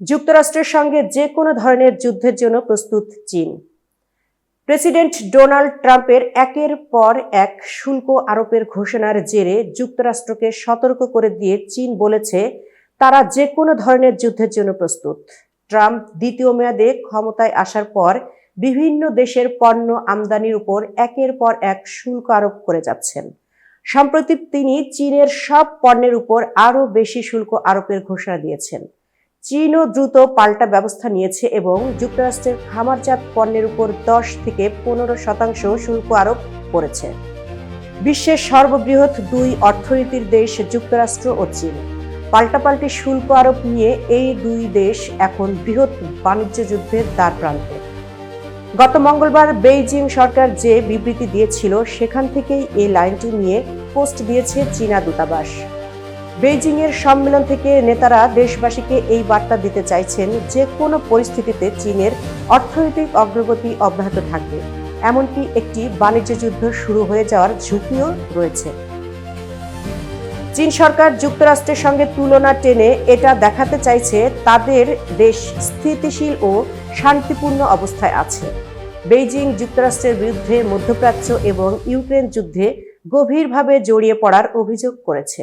যুক্তরাষ্ট্রের সঙ্গে যে কোনো ধরনের যুদ্ধের জন্য প্রস্তুত চীন। প্রেসিডেন্ট ডোনাল্ড ট্রাম্পের একের পর এক শুল্ক আরোপের ঘোষণার জেরে যুক্তরাষ্ট্রকে সতর্ক করে দিয়ে চীন বলেছে, তারা যে কোনো ধরনের যুদ্ধের জন্য প্রস্তুত। ট্রাম্প দ্বিতীয় মেয়াদে ক্ষমতায় আসার পর বিভিন্ন দেশের পণ্য আমদানির উপর একের পর এক শুল্ক আরোপ করে যাচ্ছেন। সম্প্রতি তিনি চীনের সব পণ্যের উপর আরও বেশি শুল্ক আরোপের ঘোষণা দিয়েছেন। চীনও দ্রুত পাল্টা ব্যবস্থা নিয়েছে এবং যুক্তরাষ্ট্রের খামারজাত পণ্যের উপর দশ থেকে পনেরো শতাংশ শুল্ক আরোপ করেছে। বিশ্বের সর্ববৃহৎ দুই অর্থনীতির দেশ যুক্তরাষ্ট্র ও চীন। পাল্টাপাল্টি শুল্ক আরোপ নিয়ে এই দুই দেশ এখন বৃহৎ বাণিজ্য যুদ্ধের দ্বার প্রান্তে। গত মঙ্গলবার বেইজিং সরকার যে বিবৃতি দিয়েছিল, সেখান থেকেই এই লাইনটি নিয়ে পোস্ট দিয়েছে চীনা দূতাবাস। বেইজিং এর সম্মেলন থেকে নেতারা দেশবাসীকে এই বার্তা দিতে চাইছেন যে কোনো পরিস্থিতিতে চীনের অর্থনৈতিক অগ্রগতি অব্যাহত থাকবে। এমনকি একটি বাণিজ্য যুদ্ধ শুরু হয়ে যাওয়ার ঝুঁকিও রয়েছে। চীন সরকার যুক্তরাষ্ট্রের সঙ্গে তুলনা টেনে এটা দেখাতে চাইছে তাদের দেশ স্থিতিশীল ও শান্তিপূর্ণ অবস্থায় আছে। বেইজিং যুক্তরাষ্ট্রের বিরুদ্ধে মধ্যপ্রাচ্য এবং ইউক্রেন যুদ্ধে গভীরভাবে জড়িয়ে পড়ার অভিযোগ করেছে।